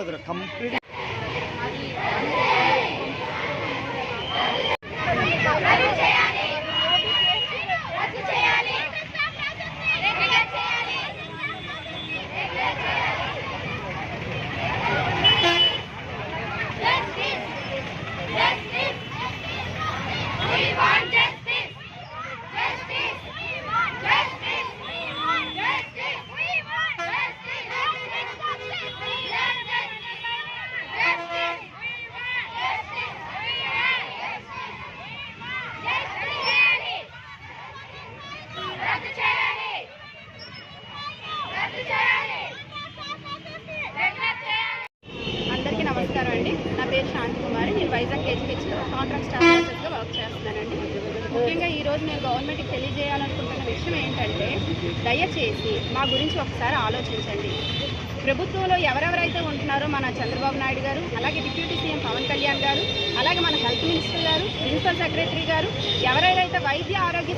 ಹತ್ರ ಕಂಪ್ಲೀಟ್ కుమారి కేజీహెచ్లో contract staff ఆఫీసర్గా వర్క్ చేస్తున్నానండి ముఖ్యంగా ఈరోజు నేను గవర్నమెంట్కి తెలియజేయాలనుకుంటున్న విషయం ఏంటంటే దయచేసి మా గురించి ఒకసారి ఆలోచించండి. ప్రభుత్వంలో ఎవరెవరైతే ఉంటున్నారో మన చంద్రబాబు నాయుడు గారు అలాగే డిప్యూటీ సీఎం పవన్ కళ్యాణ్ గారు అలాగే మన హెల్త్ మినిస్టర్ గారు ప్రిన్సిపల్ సెక్రటరీ గారు ఎవరెవరైతే వైద్య ఆరోగ్య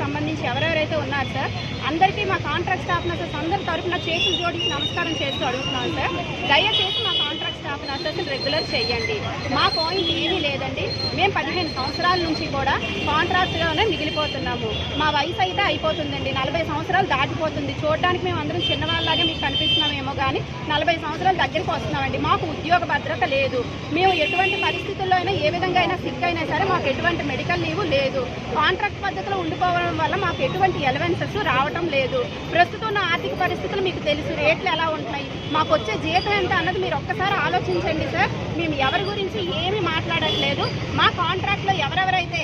సంబంధించి ఎవరెవరైతే ఉన్నారు సార్ అందరికీ మా కాంట్రాక్ట్ స్టాఫ్ నర్సెస్ అందరి తరఫున చేతులు జోడించి నమస్కారం చేస్తూ అడుగుతున్నాను సార్. దయచేసి మా కాంట్రాక్ట్ మాకు నర్సెస్ రెగ్యులర్ చేయండి. మా పాయింట్ ఏమీ లేదండి. మేము పదిహేను సంవత్సరాల నుంచి కూడా కాంట్రాక్ట్గానే మిగిలిపోతున్నాము. మా వయసు అయితే అయిపోతుందండి. నలభై సంవత్సరాలు దాటిపోతుంది. చూడడానికి మేము అందరం చిన్నవాళ్ళలాగే మీకు కనిపిస్తున్నామేమో కానీ నలభై సంవత్సరాల దగ్గరికి వస్తున్నామండి. మాకు ఉద్యోగ భద్రత లేదు. మేము ఎటువంటి పరిస్థితుల్లో అయినా ఏ విధంగా అయినా సిక్ అయినా సరే మాకు ఎటువంటి మెడికల్ లీవ్ లేదు. కాంట్రాక్ట్ పద్ధతిలో ఉండిపోవడం వల్ల మాకు ఎటువంటి ఎలవెన్సెస్ రావటం లేదు. ప్రస్తుతం ఉన్న ఆర్థిక పరిస్థితులు మీకు తెలుసు. రేట్లు ఎలా ఉంటున్నాయి? మాకు వచ్చే జీతం ఎంత అన్నది మీరు ఒక్కసారి ఆలోచన ఆలోచించండి సార్. మేము ఎవరి గురించి ఏమీ మాట్లాడట్లేదు. మా కాంట్రాక్ట్లో ఎవరెవరైతే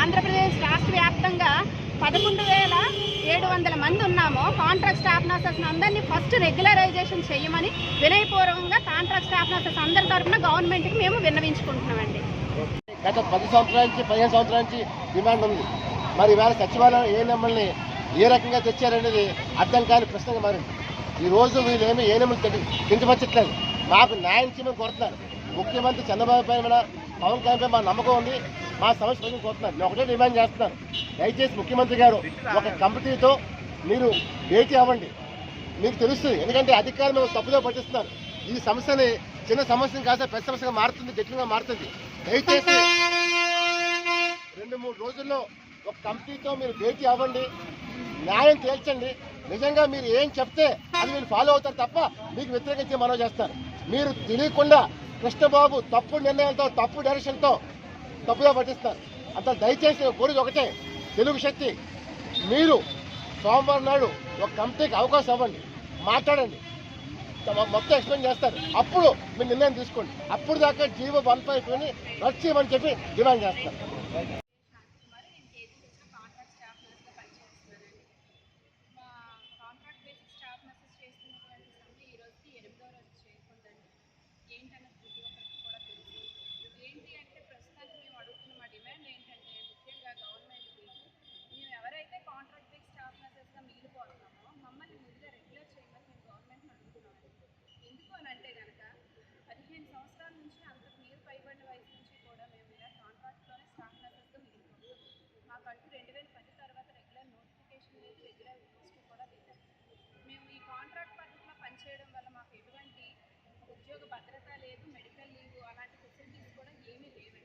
ఆంధ్రప్రదేశ్ రాష్ట్ర వ్యాప్తంగా పదకొండు వేల ఏడు వందల మంది ఉన్నామో కాంట్రాక్ట్ స్టాఫ్ నర్సెస్ అందరినీ ఫస్ట్ రెగ్యులరైజేషన్ చేయమని వినయపూర్వకంగా కాంట్రాక్ట్ స్టాఫ్ నర్సెస్ అందరి తరఫున గవర్నమెంట్కి మేము విన్నవించుకుంటున్నామండి. గత పది సంవత్సరాల నుంచి పదిహేను సంవత్సరాల నుంచి డిమాండ్ ఉంది. మరి ఇవాళ సచివాలయం ఏ నెమ్మల్ని ఏ రకంగా తెచ్చారనేది అర్థం కాని ప్రశ్నగా మారింది. ఈ రోజు వీళ్ళు ఏమి ఏ నెమ్మలు కించపరచట్లేదు మాకు న్యాయం చేయమని కోరుతున్నారు ముఖ్యమంత్రి చంద్రబాబు పైన పవన్ కళ్యాణ్ పై మా నమ్మకం ఉంది. మా సమస్య ప్రజలు కోరుతున్నారు నేను ఒకటే డిమాండ్ చేస్తున్నాను. దయచేసి ముఖ్యమంత్రి గారు ఒక కంపెనీతో మీరు భేటీ అవ్వండి. మీకు తెలుస్తుంది. ఎందుకంటే అధికారులు మేము తప్పుదో పట్టిస్తున్నారు. ఈ సమస్యని చిన్న సమస్యని కాస్త పెద్ద సమస్యగా మారుతుంది జటిలంగా మారుతుంది. దయచేసి రెండు మూడు రోజుల్లో ఒక కంపెనీతో మీరు భేటీ అవ్వండి. న్యాయం తేల్చండి. నిజంగా మీరు ఏం చెప్తే అది మీరు ఫాలో అవుతారు తప్ప మీకు వ్యతిరేకించి మనవి చేస్తారు. మీరు తెలియకుండా కృష్ణబాబు తప్పు నిర్ణయాలతో తప్పు డైరెక్షన్తో తప్పుగా పట్టిస్తారు. అంత దయచేసి కోరిక ఒకటే. తెలుగు శక్తి మీరు సోమవారం నాడు ఒక కంపెనీకి అవకాశం ఇవ్వండి. మాట్లాడండి. తమ మొత్తం ఎక్స్ప్లెయిన్ చేస్తారు. అప్పుడు మీరు నిర్ణయం తీసుకోండి. అప్పుడు దాకా జీవో వన్ ఫైవ్ రద్దు చేయమని చెప్పి డిమాండ్ చేస్తారు మరి నేను కేజీహెచ్లో కాంట్రాక్ట్ స్టాఫ్ నర్స్గా పనిచేస్తున్నానండి మా కాంట్రాక్ట్ బేసిక్ స్టాఫ్ నర్సెస్ చేస్తున్నటువంటి సంఖ్య ఈ రోజుకి ఎనిమిదో రోజు చేరుకుందండి ఏంటన్నది ప్రతి ఒక్కరికి కూడా తెలుసు. ఏంటి అంటే ప్రస్తుతానికి మేము అడుగుతున్న మా డిమాండ్ ఏంటంటే ముఖ్యంగా గవర్నమెంట్కి మేము ఎవరైతే కాంట్రాక్ట్ బేస్ స్టాఫ్ నర్సెస్గా మిగిలిపోతున్నామో మమ్మల్ని ముందుగా రెగ్యులర్ చేయమని మేము గవర్నమెంట్ని అడుగుతున్నాము. ఎందుకు అని అంటే కనుక పదిహేను సంవత్సరాల నుంచి అంతకు మీరు పైబడిన వయసు నుంచి కూడా మేము ఇలా కాంట్రాక్ట్లోనే స్టాఫ్ నర్సెస్గా మిగిలిపోతున్నాం. మాకంటూ రెండు వేల పది తర్వాత రెగ్యులర్ నోటిఫికేషన్ లేదు రెగ్యులర్ పోస్ట్ కూడా లేదు మేము ఈ కాంట్రాక్ట్ పద్ధతిలో పనిచేయడం వల్ల ఉద్యోగ భద్రత లేదు మెడికల్ లీవ్ అలాంటి ఫెసిలిటీస్ కూడా ఏమీ లేవండి.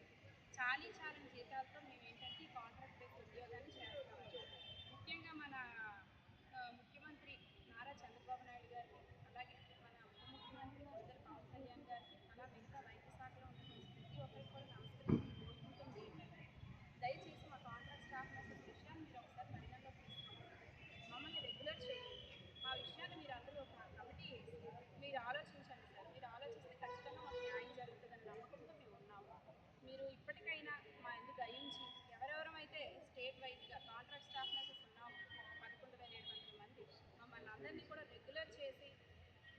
చాలీ చాలని జీతాలతో మేము ఏంటంటే ఈ కాంట్రాక్ట్ బేస్ ఉద్యోగాన్ని చేస్తామండి ముఖ్యంగా మన ఆ, ముఖ్యమంత్రి నారా చంద్రబాబు నాయుడు గారిని అలాగే మన ఉప ముఖ్యమంత్రి వర్యులు పవన్ కళ్యాణ్ గారిని అలా మిగతా వైద్య శాఖలో ఉన్నటువంటి ప్రతి ఒక్కరికి కూడా నమస్కరించి కోరుకుంటుంది ఏంటంటే దయచేసి మా కాంట్రాక్ట్ స్టాఫ్ నర్సెస్ విషయాన్ని మీరు ఒకసారి పరిగణలోకి తీసుకోండి మమ్మల్ని రెగ్యులర్ చేయండి మా విషయాన్ని మీరు అందరూ ఒక కమిటీ వేసి మీరు ఆలోచించండి సార్ మీరు ఆలోచిస్తే ఖచ్చితంగా మాకు న్యాయం జరుగుతుందని నమ్మకంతో మేము ఉన్నాము మీరు ఇప్పటికైనా మా ఎందుకు దయించి ఎవరెవరైతే స్టేట్ వైజ్గా కాంట్రాక్ట్ స్టాఫ్ నర్సెస్ ఉన్నాము పదకొండు వేల ఏడు వందల మంది మమ్మల్ని అందరినీ కూడా రెగ్యులర్ చేసి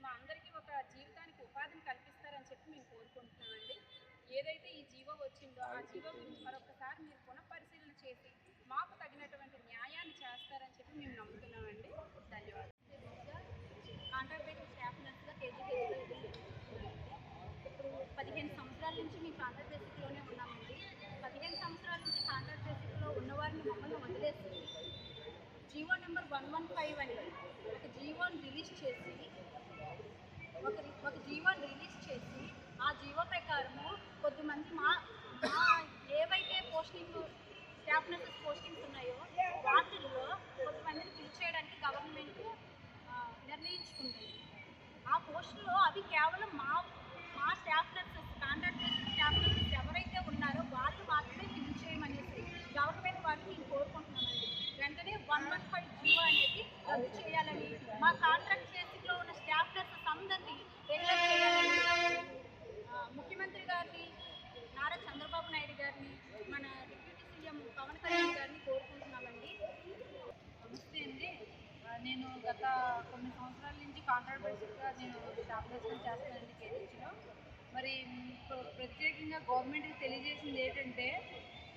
మా అందరికీ ఒక జీవితానికి ఉపాధిని కల్పిస్తారని చెప్పి మేము కోరుకుంటున్నామండి. ఏదైతే ఈ జీవో వచ్చిందో ఆ జీవో గురించి మరొకసారి మీరు పునఃపరిశీలన చేసి మాకు తగినటువంటి న్యాయాన్ని చేస్తారని చెప్పి మేము నమ్ముతున్నామండి. ధన్యవాదాలు. కాంట్రాక్ట్ స్టాఫ్ నర్స్గా ఇప్పుడు పదిహేను సంవత్సరాల నుంచి మేము కాంట్రాక్ట్ బేసిక్లోనే ఉన్నామండి. పదిహేను సంవత్సరాల నుంచి కాంట్రాక్ట్ బేసిక్లో ఉన్నవారిని మమ్మల్ని GO number one one five అని ఒక జీవోని రిలీజ్ చేసి ఒక ఒక జీవోని రిలీజ్ చేసి ఆ జీవో ప్రకారము కొద్దిమంది మా మా ఏవైతే పోస్టింగ్ స్టాఫ్ నర్సెస్ పోస్టింగ్స్ ఉన్నాయో వాటిల్లో కొంతమందిని ఫిల్ చేయడానికి గవర్నమెంట్ నిర్ణయించుకుంటుంది. ఆ పోస్టులో అవి కేవలం మా మా staff nurses contract staff nurses ఎవరైతే ఉన్నారో వాళ్ళు మాత్రమే ఫిల్ చేయమనేసి గవర్నమెంట్ వారిని నేను కోరుకుంటున్నానండి వెంటనే వన్ వన్ ఫైవ్ జీవో అనేది రద్దు చేయాలని మా కాంట్రాక్ట్ బేసిక్లో ఉన్న స్టాఫ్ నర్సెస్ అందరినీ రెగ్యులర్ చేయాలని ముఖ్యమంత్రి గారిని నారా చంద్రబాబు నాయుడు గారిని మన డిప్యూటీ సీఎం పవన్ కళ్యాణ్ గారిని కోరుకుంటున్నామండి. నమస్తే అండి. నేను గత కొన్ని సంవత్సరాల నుంచి కాంట్రాక్ట్ బేసిక్గా నేను స్టాఫ్ నర్సింగ్ చేస్తానండి కేజీహెచ్లో మరి ప్రత్యేకంగా గవర్నమెంట్కి తెలియజేసింది ఏంటంటే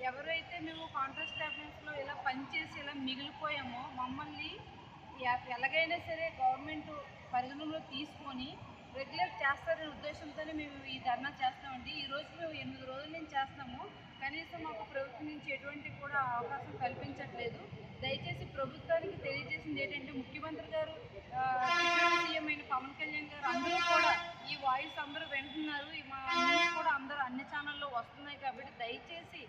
ఎవరైతే మేము కాంట్రాక్ట్ స్టాఫ్ ఇలా పనిచేసి ఇలా మిగిలిపోయామో మమ్మల్ని ఎ- ఎలాగైనా సరే గవర్నమెంట్ పరిగణలో తీసుకొని రెగ్యులర్ చేస్తారనే ఉద్దేశంతోనే మేము ఈ ధర్నా చేస్తామండి. ఈ రోజు మేము ఎనిమిది రోజుల నుంచి చేస్తాము కనీసం మాకు ప్రభుత్వం నుంచి ఎటువంటి కూడా అవకాశం కల్పించట్లేదు. దయచేసి ప్రభుత్వానికి తెలియజేసింది ఏంటంటే ముఖ్యమంత్రి గారు సీఎం అయిన పవన్ కళ్యాణ్ గారు అందరూ కూడా ఈ వాయిస్ అందరూ వింటున్నారు. మా న్యూస్ కూడా అందరూ అన్ని ఛానల్లో వస్తున్నాయి కాబట్టి దయచేసి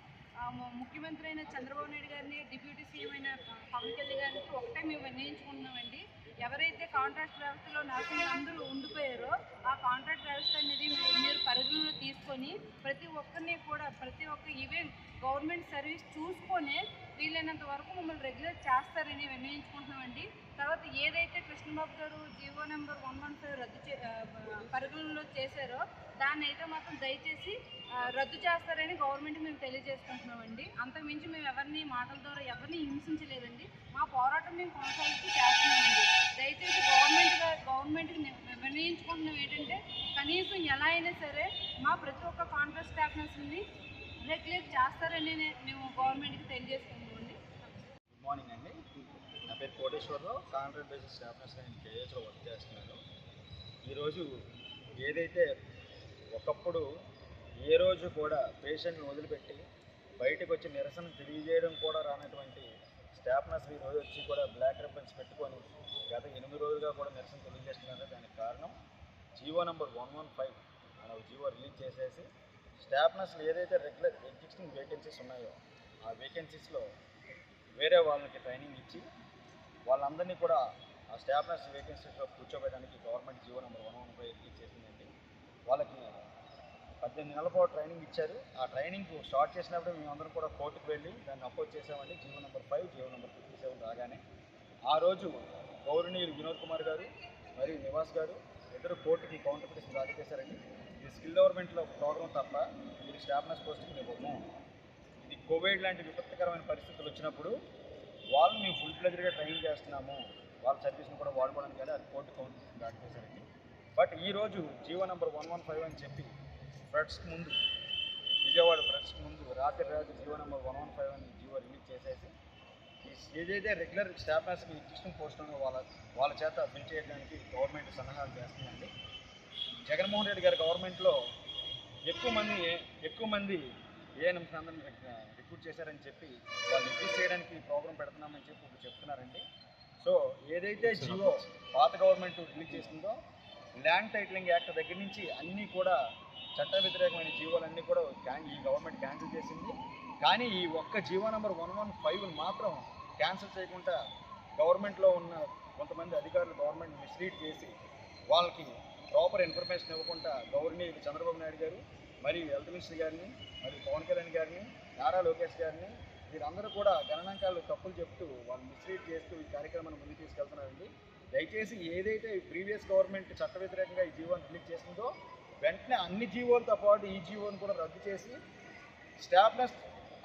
ముఖ్యమంత్రి అయిన చంద్రబాబు నాయుడు గారిని డిప్యూటీ సీఎం అయిన పవన్ కళ్యాణ్ గారికి ఒకటే మేము నిర్ణయించుకుంటున్నామండి. ఎవరైతే కాంట్రాక్ట్ వ్యవస్థలో నర్సింగ్ అందరూ ఉండిపోయారో ఆ కాంట్రాక్ట్ వ్యవస్థ అనేది మీరు మీరు పరిగణలో తీసుకొని ప్రతి ఒక్కరిని కూడా ప్రతి ఒక్క ఈవెన్ గవర్నమెంట్ సర్వీస్ చూసుకొని వీలైనంత వరకు మమ్మల్ని రెగ్యులర్ చేస్తారని నిర్ణయించుకుంటున్నామండి. తర్వాత ఏదైతే కృష్ణబాబు గారు GO number one one five రద్దు చే ఆ, పరిగణనలో చేశారో దాన్ని అయితే మాత్రం దయచేసి రద్దు చేస్తారని గవర్నమెంట్ మేము తెలియజేసుకుంటున్నామండి. అంతకుమించి మేము ఎవరిని మాటల ద్వారా ఎవరిని హింసించలేదండి. మా పోరాటం మేము కొనసాగిస్తూ చేస్తున్నామండి. దయచేసి గవర్నమెంట్ గవర్నమెంట్కి నిర్ణయించుకుంటున్నాం ఏంటంటే కనీసం ఎలా అయినా సరే మా ప్రతి ఒక్క కాంట్రాక్ట్ స్టాఫ్నర్స్ని రెగ్యులేట్ చేస్తారని మేము గవర్నమెంట్కి తెలియజేసుకుంటామండి గుడ్ మార్నింగ్ అండి. నా పేరు కోటేశ్వరరావు. కాంట్రాక్ట్ బేసిస్ స్టాఫ్ నర్స్గా నేను కేఎస్లో వర్క్ చేస్తున్నాను. ఈరోజు ఏదైతే ఒకప్పుడు ఏ రోజు కూడా పేషెంట్ని వదిలిపెట్టి బయటకు వచ్చి నిరసన తెలియజేయడం కూడా రానటువంటి స్టాఫ్ నర్స్ ఈ రోజు వచ్చి కూడా బ్లాక్ రిబ్బన్స్ పెట్టుకొని గత ఎనిమిది రోజులుగా కూడా నిరసన తెలియజేస్తున్నారు. దానికి కారణం GO number one one five అనే ఒక జీవో రిలీజ్ చేసేసి స్టాఫ్ నర్సులు ఏదైతే రెగ్యులర్ ఎగ్జిస్టింగ్ వేకెన్సీస్ ఉన్నాయో ఆ వేకెన్సీస్లో వేరే వాళ్ళకి ట్రైనింగ్ ఇచ్చి వాళ్ళందరినీ కూడా ఆ స్టాఫ్ నర్స్ వేకెన్సీస్లో కూర్చోబెట్టడానికి government GO number one one five చేసిందండి వాళ్ళకి పద్దెనిమిది నెలల పాటు ట్రైనింగ్ ఇచ్చారు. ఆ ట్రైనింగ్ స్టార్ట్ చేసినప్పుడు మేము కూడా కోర్టుకు వెళ్ళి దాన్ని అపోజ్ చేసామండి GO number five GO number fifty seven రాగానే. ఆ రోజు గౌరవనీయులు వినోద్ కుమార్ గారు మరియు నివాస్ గారు ఇద్దరు కోర్టుకి కౌంటర్ పిటిషన్ దాఖలు చేశారండి. స్కిల్ డెవలప్మెంట్లో ప్రోగ్రామ్ తప్ప మీరు స్టాఫ్ నర్స్ పోస్టింగ్ ఇవ్వము. ఇది కోవిడ్ లాంటి విపత్కరమైన పరిస్థితులు వచ్చినప్పుడు వాళ్ళు మేము ఫుల్ ప్లెజర్గా ట్రైన్ చేస్తున్నాము. వాళ్ళ సర్వీస్ని కూడా వాడుకోవడానికి కానీ అది కోర్టు కౌంటర్ దాఖలు చేశారండి బట్ ఈరోజు GO number one one five అని చెప్పి ఫ్రెడ్స్కి ముందు విజయవాడ ఫ్రెడ్స్కి ముందు రాత్రి రాత్రి GO number one one five అని జీవో రిలీజ్ చేసేసి ఏదైతే రెగ్యులర్ స్టాఫ్ మీ ఎగ్జిస్టింగ్ పోస్ట్ వాళ్ళ వాళ్ళ చేత బిల్ చేయడానికి గవర్నమెంట్ సలహాలు చేస్తుందండి. జగన్మోహన్ రెడ్డి గారి గవర్నమెంట్లో ఎక్కువ మంది ఎక్కువ మంది ఏఎన్ఎంస్ అందరిని రిక్రూట్ చేశారని చెప్పి వాళ్ళు రిక్రూట్ చేయడానికి ఈ ప్రోగ్రామ్ పెడుతున్నామని చెప్పి ఇప్పుడు చెప్తున్నారండి. సో ఏదైతే జియో పాత గవర్నమెంట్ రిలీజ్ చేసిందో ల్యాండ్ టైటిలింగ్ యాక్ట్ దగ్గర నుంచి అన్నీ కూడా చట్ట వ్యతిరేకమైన జీవోలన్నీ కూడా క్యాన్ ఈ గవర్నమెంట్ క్యాన్సిల్ చేసింది. కానీ ఈ ఒక్క GO number one one five మాత్రం క్యాన్సిల్ చేయకుండా గవర్నమెంట్లో ఉన్న కొంతమంది అధికారులు గవర్నమెంట్ మిస్లీడ్ చేసి వాళ్ళకి ప్రాపర్ ఇన్ఫర్మేషన్ ఇవ్వకుండా గవర్నీయులు చంద్రబాబు నాయుడు గారు మరియు హెల్త్ మినిస్టర్ గారిని మరియు పవన్ కళ్యాణ్ గారిని నారా లోకేష్ గారిని వీరందరూ కూడా గణనాంకాలు తప్పులు చెప్తూ వాళ్ళు మిస్లీడ్ చేస్తూ ఈ కార్యక్రమాన్ని ముందుకు తీసుకెళ్తున్నారండి. దయచేసి ఏదైతే ప్రీవియస్ గవర్నమెంట్ చట్ట వ్యతిరేకంగా ఈ జీవోని రిలీజ్ చేసిందో వెంటనే అన్ని జీవోలతో పాటు ఈ జీవోని కూడా రద్దు చేసి స్టాఫ్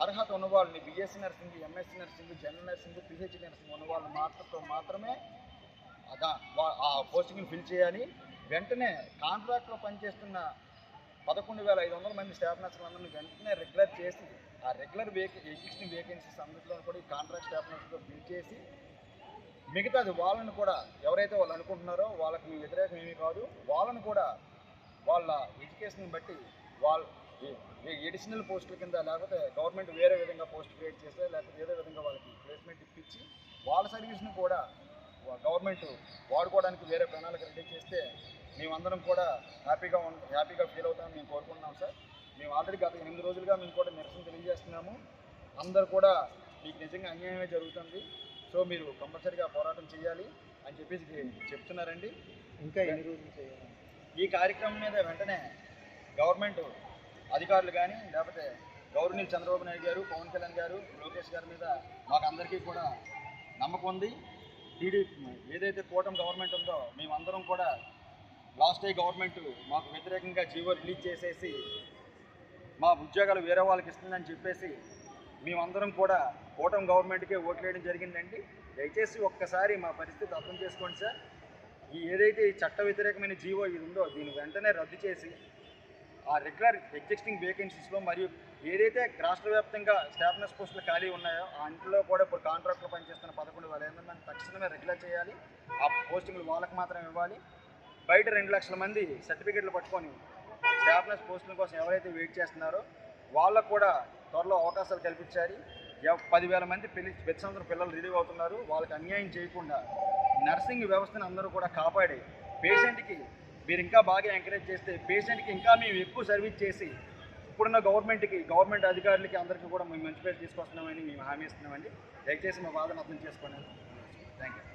అర్హత ఉన్న వాళ్ళని nursing MSc nursing general nursing PhD nursing ఉన్న వాళ్ళు మాత్రంతో మాత్రమే అదా ఆ పోస్టింగ్ని ఫిల్ చేయాలి. వెంటనే కాంట్రాక్ట్లో పనిచేస్తున్న పదకొండు వేల ఐదు వందల మంది స్టాఫ్ నర్సులందరినీ వెంటనే రెగ్యులర్ చేసి ఆ రెగ్యులర్ వేకే ఎగ్జిస్టింగ్ వేకెన్సీస్ అందులో కూడా ఈ కాంట్రాక్ట్ స్టాఫ్ నర్సులతో బిల్ చేసి మిగతాది వాళ్ళని కూడా ఎవరైతే వాళ్ళు అనుకుంటున్నారో వాళ్ళకి మీ వ్యతిరేకం ఏమీ కాదు. వాళ్ళని కూడా వాళ్ళ ఎడ్యుకేషన్ బట్టి వాళ్ళ ఎడిషనల్ పోస్టుల కింద లేకపోతే గవర్నమెంట్ వేరే విధంగా పోస్ట్ క్రియేట్ చేస్తే లేకపోతే ఏదో విధంగా వాళ్ళకి ప్లేస్మెంట్ ఇప్పించి వాళ్ళ సర్వీస్ని కూడా గవర్నమెంట్ వాడుకోవడానికి వేరే ప్రణాళిక రెడీ చేస్తే మేమందరం కూడా హ్యాపీగా ఉం హ్యాపీగా ఫీల్ అవుతామని మేము కోరుకుంటున్నాం సార్. మేము ఆల్రెడీ గత ఎనిమిది రోజులుగా మేము కూడా నిరసన తెలియజేస్తున్నాము. అందరు కూడా మీకు నిజంగా అన్యాయమే జరుగుతుంది. సో మీరు కంపల్సరీగా పోరాటం చేయాలి అని చెప్పేసి చెప్తున్నారండి. ఇంకా ఎన్ని రోజులు చేయాలి? ఈ కార్యక్రమం మీద వెంటనే గవర్నమెంట్ అధికారులు కానీ లేకపోతే గౌరవనీయులు చంద్రబాబు నాయుడు గారు పవన్ కళ్యాణ్ గారు లోకేష్ గారి మీద మాకు అందరికీ కూడా నమ్మకం ఉంది. టీడీపీ ఏదైతే కూటమి గవర్నమెంట్ ఉందో మేమందరం కూడా లాస్ట్ డే గవర్నమెంట్ మాకు వ్యతిరేకంగా జీవో రిలీజ్ చేసేసి మా ఉద్యోగాలు వేరే వాళ్ళకి ఇస్తుందని చెప్పేసి మేమందరం కూడా కూటమి గవర్నమెంట్కే ఓట్లేయడం జరిగిందండి. దయచేసి ఒక్కసారి మా పరిస్థితి అర్థం చేసుకోండి సార్. ఈ ఏదైతే ఈ చట్ట వ్యతిరేకమైన జీవో ఇది ఉందో దీన్ని వెంటనే రద్దు చేసి ఆ రెగ్యులర్ ఎగ్జిస్టింగ్ వేకెన్సీస్లో మరియు ఏదైతే రాష్ట్ర వ్యాప్తంగా స్టాఫ్నెస్ పోస్టులు ఖాళీ ఉన్నాయో ఆ ఇంట్లో కూడా ఇప్పుడు కాంట్రాక్ట్లో పనిచేస్తున్న పదకొండు వేల ఐదు మంది తక్షణమే రెగ్యులర్ చేయాలి. ఆ పోస్టింగ్లు వాళ్ళకి మాత్రం ఇవ్వాలి. బయట రెండు లక్షల మంది సర్టిఫికెట్లు పట్టుకొని స్టాఫ్నెస్ పోస్టుల కోసం ఎవరైతే వెయిట్ చేస్తున్నారో వాళ్ళకు కూడా త్వరలో అవకాశాలు కల్పించాలి. పదివేల మంది పెళ్ళి ప్రతి సంవత్సరం పిల్లలు రిలీవ్ అవుతున్నారు. వాళ్ళకి అన్యాయం చేయకుండా నర్సింగ్ వ్యవస్థను అందరూ కూడా కాపాడి పేషెంట్కి మీరు ఇంకా బాగా ఎంకరేజ్ చేస్తే పేషెంట్కి ఇంకా మేము ఎక్కువ సర్వీస్ చేసి ఇప్పుడున్న గవర్నమెంట్కి గవర్నమెంట్ అధికారులకి అందరికీ కూడా మేము మంచి పేరు తీసుకొస్తున్నామని మేము హామీ ఇస్తున్నామండి. దయచేసి మా బాధను అర్థం చేసుకోండి. Thank you.